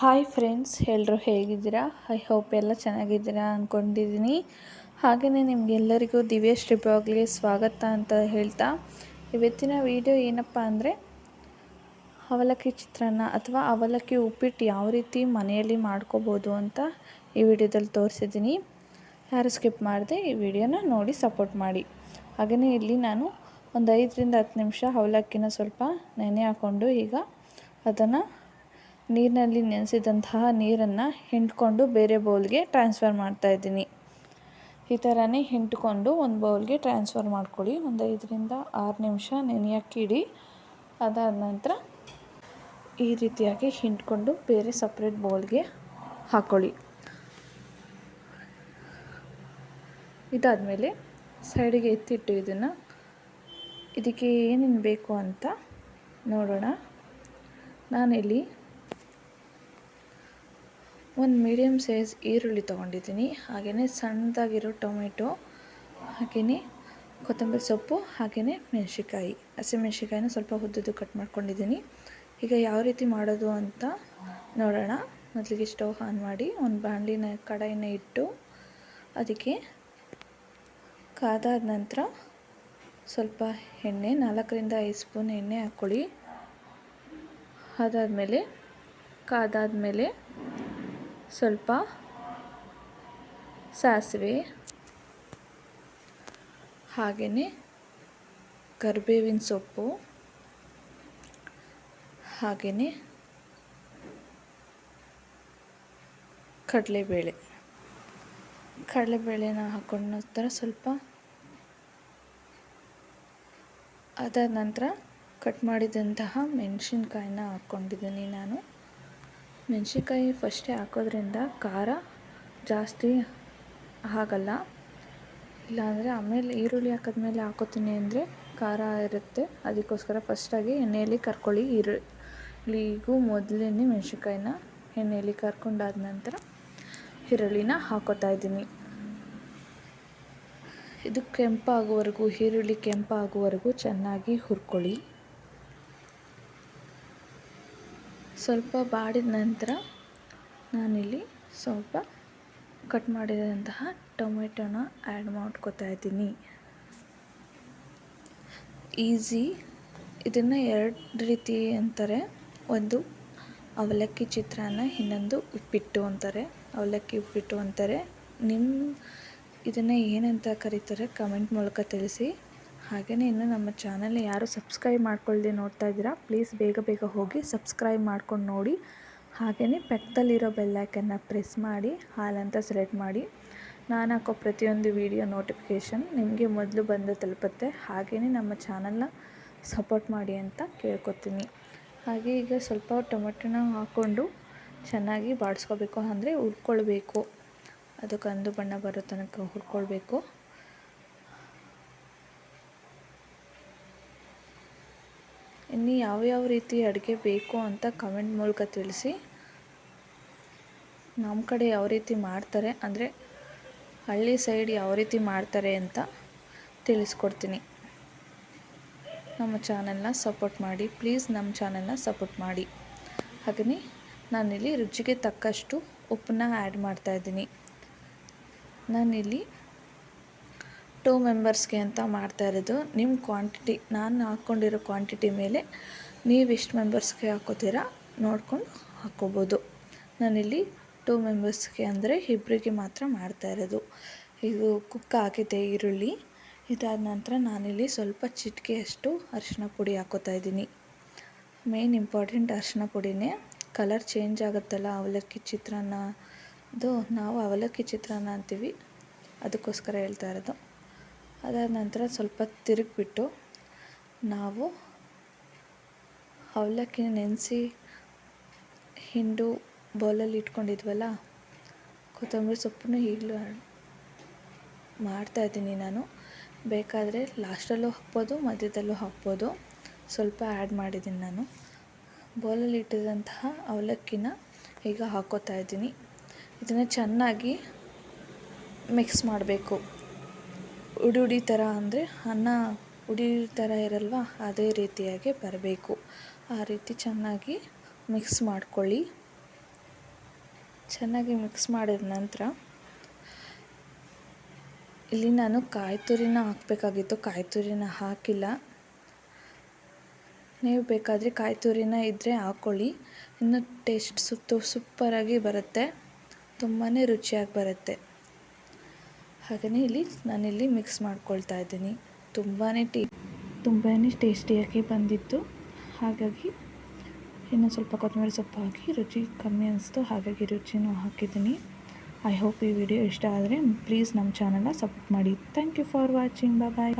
Hi friends ಎಲ್ಲರೂ ಹೇಗಿದ್ದೀರಾ? I hope ಎಲ್ಲ ಚೆನ್ನಾಗಿದ್ದೀರಾ ಅಂದ್ಕೊಂಡಿದ್ದೀನಿ ಹಾಗೆಯೇ ನಿಮಗೆಲ್ಲರಿಗೂ ದಿವ್ಯ ರಿಬ್ಲಾಗ್ಗೆ ಸ್ವಾಗತ ಅಂತ ಹೇಳ್ತಾ, ಇವತ್ತಿನ ವಿಡಿಯೋ ಏನಪ್ಪ ಅಂದರೆ, ಅವಲಕ್ಕಿ ಚಿತ್ರಾನ್ನ ಅಥವಾ ಅವಲಕ್ಕಿ ಉಪ್ಪಿಟ್ಟು ಯಾವ ರೀತಿ ಮನೆಯಲ್ಲಿ ಮಾಡ್ಕೋಬೋದು ಅಂತ ಈ ವಿಡಿಯೋದಲ್ಲಿ ತೋರಿಸಿದ್ದೀನಿ. ಯಾರು ಸ್ಕಿಪ್ ಮಾಡಿದೆ ಈ ವಿಡಿಯೋನ ನೋಡಿ ಸಪೋರ್ಟ್ ಮಾಡಿ. ಹಾಗೆಯೇ ಇಲ್ಲಿ ನಾನು ಒಂದು ಐದರಿಂದ ಹತ್ತು ನಿಮಿಷ ಅವಲಕ್ಕಿನ ಸ್ವಲ್ಪ ನೆನೆ ಹಾಕ್ಕೊಂಡು ಈಗ ಅದನ್ನು ನೀರಿನಲ್ಲಿ ನೆನೆಸಿದಂತಹ ನೀರನ್ನು ಹಿಂಡ್ಕೊಂಡು ಬೇರೆ ಬೌಲ್ಗೆ ಟ್ರಾನ್ಸ್ಫರ್ ಮಾಡ್ತಾ ಇದ್ದೀನಿ. ಈ ಥರನೇ ಹಿಂಡ್ಕೊಂಡು ಒಂದು ಬೌಲ್ಗೆ ಟ್ರಾನ್ಸ್ಫರ್ ಮಾಡ್ಕೊಳ್ಳಿ. ಒಂದು ಐದರಿಂದ ಆರು ನಿಮಿಷ ನೆನೆಯೋಕ್ಕಿಡಿ ಅದಾದ ನಂತರ ಈ ರೀತಿಯಾಗಿ ಹಿಂಡ್ಕೊಂಡು ಬೇರೆ ಸಪ್ರೇಟ್ ಬೌಲ್ಗೆ ಹಾಕ್ಕೊಳ್ಳಿ ಇದಾದಮೇಲೆ ಸೈಡಿಗೆ ಎತ್ತಿಟ್ಟು ಇದನ್ನು ಇದಕ್ಕೆ ಏನೇನು ಬೇಕು ಅಂತ ನೋಡೋಣ. ನಾನಿಲ್ಲಿ ಒಂದು ಮೀಡಿಯಮ್ ಸೈಜ್ ಈರುಳ್ಳಿ ತೊಗೊಂಡಿದ್ದೀನಿ. ಹಾಗೆಯೇ ಸಣ್ಣದಾಗಿರೋ ಟೊಮೆಟೊ, ಹಾಗೆಯೇ ಕೊತ್ತಂಬರಿ ಸೊಪ್ಪು, ಹಾಗೆಯೇ ಮೆಣಸಿಕಾಯಿ ಹಸಿಮೆಣ್ಸಿಕಾಯಿನ ಸ್ವಲ್ಪ ಉದ್ದುದ್ದು ಕಟ್ ಮಾಡ್ಕೊಂಡಿದ್ದೀನಿ. ಈಗ ಯಾವ ರೀತಿ ಮಾಡೋದು ಅಂತ ನೋಡೋಣ. ಮೊದಲಿಗೆ ಸ್ಟವ್ ಆನ್ ಮಾಡಿ ಒಂದು ಬಾಣಲಿನ ಕಡಾಯಿನ ಇಟ್ಟು ಅದಕ್ಕೆ ಕಾದಾದ ನಂತರ ಸ್ವಲ್ಪ ಎಣ್ಣೆ, ನಾಲ್ಕರಿಂದ ಐದು ಸ್ಪೂನ್ ಎಣ್ಣೆ ಹಾಕ್ಕೊಳ್ಳಿ. ಅದಾದಮೇಲೆ ಕಾದಾದಮೇಲೆ ಸ್ವಲ್ಪ ಸಾಸಿವೆ, ಹಾಗೆಯೇ ಕರಿಬೇವಿನ ಸೊಪ್ಪು, ಹಾಗೆಯೇ ಕಡಲೆಬೇಳೆ. ಕಡಲೆಬೇಳೆನ ಹಾಕೊಂಡ ನಂತರ ಸ್ವಲ್ಪ ಅದಾದ ನಂತರ ಕಟ್ ಮಾಡಿದಂತಹ ಮೆಣಸಿನ್ಕಾಯಿನ ಹಾಕ್ಕೊಂಡಿದ್ದೀನಿ ನಾನು. ಮೆಣಸಿನ್ಕಾಯಿ ಫಸ್ಟೇ ಹಾಕೋದ್ರಿಂದ ಖಾರ ಜಾಸ್ತಿ ಆಗಲ್ಲ. ಇಲ್ಲಾಂದರೆ ಆಮೇಲೆ ಈರುಳ್ಳಿ ಹಾಕಿದ್ಮೇಲೆ ಹಾಕೋತೀನಿ ಅಂದರೆ ಖಾರ ಇರುತ್ತೆ. ಅದಕ್ಕೋಸ್ಕರ ಫಸ್ಟಾಗಿ ಎಣ್ಣೆಯಲ್ಲಿ ಕರ್ಕೊಳ್ಳಿ. ಈರುಳ್ಳಿಗೂ ಮೊದಲೇ ಮೆಣಸಿನ್ಕಾಯಿನ ಎಣ್ಣೆಯಲ್ಲಿ ಕರ್ಕೊಂಡಾದ ನಂತರ ಈರುಳ್ಳಿನ ಹಾಕೋತಾ ಇದ್ದೀನಿ. ಇದು ಕೆಂಪಾಗುವರೆಗೂ ಈರುಳ್ಳಿ ಕೆಂಪಾಗುವವರೆಗೂ ಚೆನ್ನಾಗಿ ಹುರ್ಕೊಳ್ಳಿ. ಸ್ವಲ್ಪ ಬಾಡಿದ ನಂತರ ನಾನಿಲ್ಲಿ ಸ್ವಲ್ಪ ಕಟ್ ಮಾಡಿದಂತಹ ಟೊಮೆಟೊನ ಆ್ಯಡ್ ಮಾಡ್ಕೋತಾ ಇದ್ದೀನಿ. ಈಸಿ. ಇದನ್ನು ಎರಡು ರೀತಿ ಅಂತಾರೆ. ಒಂದು ಅವಲಕ್ಕಿ ಚಿತ್ರಾನ್ನ, ಇನ್ನೊಂದು ಉಪ್ಪಿಟ್ಟು ಅಂತಾರೆ. ಅವಲಕ್ಕಿ ಉಪ್ಪಿಟ್ಟು ಅಂತಾರೆ. ನಿಮ್ಮ ಇದನ್ನು ಏನಂತ ಕರೀತಾರೆ ಕಮೆಂಟ್ ಮೂಲಕ ತಿಳಿಸಿ. ಹಾಗೆಯೇ ಇನ್ನು ನಮ್ಮ ಚಾನಲ್ನ ಯಾರು ಸಬ್ಸ್ಕ್ರೈಬ್ ಮಾಡ್ಕೊಳ್ಳದೆ ನೋಡ್ತಾ ಇದ್ದೀರಾ ಪ್ಲೀಸ್ ಬೇಗ ಬೇಗ ಹೋಗಿ ಸಬ್ಸ್ಕ್ರೈಬ್ ಮಾಡ್ಕೊಂಡು ನೋಡಿ. ಹಾಗೆಯೇ ಪಕ್ಕದಲ್ಲಿರೋ ಬೆಲ್ಲೈಕನ್ನ ಪ್ರೆಸ್ ಮಾಡಿ, ಹಾಲಂತ ಸೆಲೆಕ್ಟ್ ಮಾಡಿ. ನಾನು ಹಾಕೋ ಪ್ರತಿಯೊಂದು ವಿಡಿಯೋ ನೋಟಿಫಿಕೇಷನ್ ನಿಮಗೆ ಮೊದಲು ಬಂದು ತಲುಪುತ್ತೆ. ಹಾಗೆಯೇ ನಮ್ಮ ಚಾನಲ್ನ ಸಪೋರ್ಟ್ ಮಾಡಿ ಅಂತ ಕೇಳ್ಕೊತೀನಿ. ಹಾಗೆ ಈಗ ಸ್ವಲ್ಪ ಟೊಮೆಟೊನ ಹಾಕ್ಕೊಂಡು ಚೆನ್ನಾಗಿ ಬಾಡಿಸ್ಕೋಬೇಕು, ಅಂದರೆ ಹುರ್ಕೊಳ್ಬೇಕು. ಅದು ಕಂದು ಬಣ್ಣ ಬರೋ ತನಕ ಹುರ್ಕೊಳ್ಬೇಕು. ಇನ್ನು ಯಾವ್ಯಾವ ರೀತಿ ಅಡುಗೆ ಬೇಕು ಅಂತ ಕಮೆಂಟ್ ಮೂಲಕ ತಿಳಿಸಿ. ನಮ್ಮ ಕಡೆ ಯಾವ ರೀತಿ ಮಾಡ್ತಾರೆ ಅಂದರೆ ಹಳ್ಳಿ ಸೈಡ್ ಯಾವ ರೀತಿ ಮಾಡ್ತಾರೆ ಅಂತ ತಿಳಿಸ್ಕೊಡ್ತೀನಿ. ನಮ್ಮ ಚಾನಲ್ನ ಸಪೋರ್ಟ್ ಮಾಡಿ, ಪ್ಲೀಸ್ ನಮ್ಮ ಚಾನಲ್ನ ಸಪೋರ್ಟ್ ಮಾಡಿ. ಹಾಗೇ ನಾನಿಲ್ಲಿ ರುಚಿಗೆ ತಕ್ಕಷ್ಟು ಉಪ್ಪನ್ನ ಆ್ಯಡ್ ಮಾಡ್ತಾಯಿದ್ದೀನಿ ನಾನಿಲ್ಲಿ ಟೂ ಮೆಂಬರ್ಸ್ಗೆ ಅಂತ ಮಾಡ್ತಾ ಇರೋದು. ನಿಮ್ಮ ಕ್ವಾಂಟಿಟಿ ನಾನು ಹಾಕ್ಕೊಂಡಿರೋ ಕ್ವಾಂಟಿಟಿ ಮೇಲೆ ನೀವು ಎಷ್ಟು ಮೆಂಬರ್ಸ್ಗೆ ಹಾಕೋತೀರಾ ನೋಡ್ಕೊಂಡು ಹಾಕ್ಕೋಬೋದು ನಾನಿಲ್ಲಿ ಟೂ ಮೆಂಬರ್ಸ್ಗೆ ಅಂದರೆ ಇಬ್ಬರಿಗೆ ಮಾತ್ರ ಮಾಡ್ತಾ ಇರೋದು. ಇದು ಕುಕ್ಕ ಹಾಕಿದ್ದೆ ಈರುಳ್ಳಿ. ಇದಾದ ನಂತರ ನಾನಿಲ್ಲಿ ಸ್ವಲ್ಪ ಚಿಟಿಕೆಯಷ್ಟು ಅರಿಶಿನ ಪುಡಿ ಹಾಕೋತಾ ಇದ್ದೀನಿ. ಮೇನ್ ಇಂಪಾರ್ಟೆಂಟ್ ಅರಿಶಿನ ಪುಡಿನೇ. ಕಲರ್ ಚೇಂಜ್ ಆಗುತ್ತಲ್ಲ, ಅವಲಕ್ಕಿ ಚಿತ್ರಾನ್ನದು ನಾವು ಅವಲಕ್ಕಿ ಚಿತ್ರಾನ್ನ ಅಂತೀವಿ. ಅದಕ್ಕೋಸ್ಕರ ಹೇಳ್ತಾ ಇರೋದು. ಅದಾದ ನಂತರ ಸ್ವಲ್ಪ ತಿರುಗಿಬಿಟ್ಟು ನಾವು ಅವಲಕ್ಕಿನ ನೆನೆಸಿ ಹಿಂಡು ಬೌಲಲ್ಲಿ ಇಟ್ಕೊಂಡಿದ್ವಲ್ಲ, ಕೊತ್ತಂಬರಿ ಸೊಪ್ಪನ್ನು ಈಗಲೂ ಮಾಡ್ತಾಯಿದ್ದೀನಿ ನಾನು. ಬೇಕಾದರೆ ಲಾಸ್ಟಲ್ಲೂ ಹಾಕ್ಬೋದು, ಮಧ್ಯದಲ್ಲೂ ಹಾಕ್ಬೋದು. ಸ್ವಲ್ಪ ಆ್ಯಡ್ ಮಾಡಿದ್ದೀನಿ ನಾನು. ಬೌಲಲ್ಲಿ ಇಟ್ಟಿದಂತಹ ಅವಲಕ್ಕಿನ ಈಗ ಹಾಕೋತಾ ಇದ್ದೀನಿ. ಇದನ್ನು ಚೆನ್ನಾಗಿ ಮಿಕ್ಸ್ ಮಾಡಬೇಕು. ಉಡಿ ಉಡಿ ಥರ ಅಂದರೆ ಅನ್ನ ಉಡಿ ಥರ ಇರಲ್ವ? ಅದೇ ರೀತಿಯಾಗಿ ಬರಬೇಕು. ಆ ರೀತಿ ಚೆನ್ನಾಗಿ ಮಿಕ್ಸ್ ಮಾಡ್ಕೊಳ್ಳಿ. ಚೆನ್ನಾಗಿ ಮಿಕ್ಸ್ ಮಾಡಿದ ನಂತರ ಇಲ್ಲಿ ನಾನು ಕಾಯಿ ತುರಿನ ಹಾಕಬೇಕಾಗಿತ್ತು. ಕಾಯಿ ತುರಿನ ಹಾಕಿಲ್ಲ. ನೀವು ಬೇಕಾದರೆ ಕಾಯಿ ತುರಿನ ಇದ್ದರೆ ಹಾಕ್ಕೊಳ್ಳಿ ಇನ್ನು ಟೇಸ್ಟ್ ಸುತ್ತು ಸೂಪರಾಗಿ ಬರುತ್ತೆ. ತುಂಬಾ ರುಚಿಯಾಗಿ ಬರುತ್ತೆ. ಹಾಗೆಯೇ ಇಲ್ಲಿ ನಾನಿಲ್ಲಿ ಮಿಕ್ಸ್ ಮಾಡ್ಕೊಳ್ತಾ ಇದ್ದೀನಿ. ತುಂಬಾ ಟೇ ತುಂಬಾ ಟೇಸ್ಟಿಯಾಗಿ ಬಂದಿತ್ತು. ಹಾಗಾಗಿ ಇನ್ನು ಸ್ವಲ್ಪ ಕೊತ್ತಂಬರಿ ಸೊಪ್ಪು ಹಾಕಿ ರುಚಿ ಕಮ್ಮಿ ಅನಿಸ್ತು. ಹಾಗಾಗಿ ರುಚಿನೂ ಹಾಕಿದ್ದೀನಿ. ಐ ಹೋಪ್ ಈ ವಿಡಿಯೋ ಇಷ್ಟ ಆದರೆ ಪ್ಲೀಸ್ ನಮ್ಮ ಚಾನಲ್ನ ಸಪೋರ್ಟ್ ಮಾಡಿ. Thank you for watching bye bye